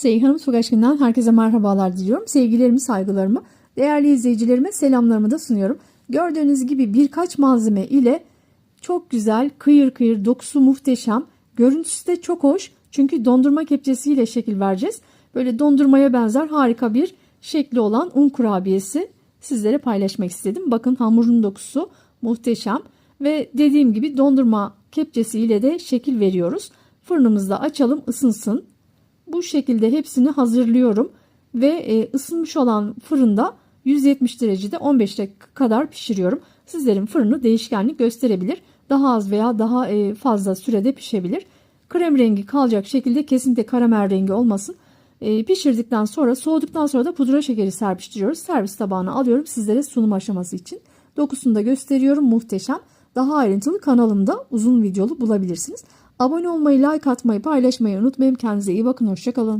Seyhan'ın Su Aşkı'ndan herkese merhabalar diliyorum. Sevgilerimi, saygılarımı, değerli izleyicilerime selamlarımı da sunuyorum. Gördüğünüz gibi birkaç malzeme ile çok güzel, kıyır kıyır, dokusu muhteşem, görüntüsü de çok hoş. Çünkü dondurma kepçesiyle şekil vereceğiz. Böyle dondurmaya benzer harika bir şekli olan un kurabiyesi sizlere paylaşmak istedim. Bakın hamurun dokusu muhteşem ve dediğim gibi dondurma kepçesiyle de şekil veriyoruz. Fırınımızda açalım ısınsın. Bu şekilde hepsini hazırlıyorum ve e, ısınmış olan fırında 170 derecede 15 dakika kadar pişiriyorum. Sizlerin fırını değişkenlik gösterebilir. Daha az veya daha e, fazla sürede pişebilir. Krem rengi kalacak şekilde kesinlikle karamel rengi olmasın. E, pişirdikten sonra soğuduktan sonra da pudra şekeri serpiştiriyoruz. Servis tabağına alıyorum sizlere sunum aşaması için. Dokusunu da gösteriyorum muhteşem. Daha ayrıntılı kanalımda uzun videolu bulabilirsiniz. Abone olmayı, like atmayı, paylaşmayı unutmayın. Kendinize iyi bakın. Hoşçakalın.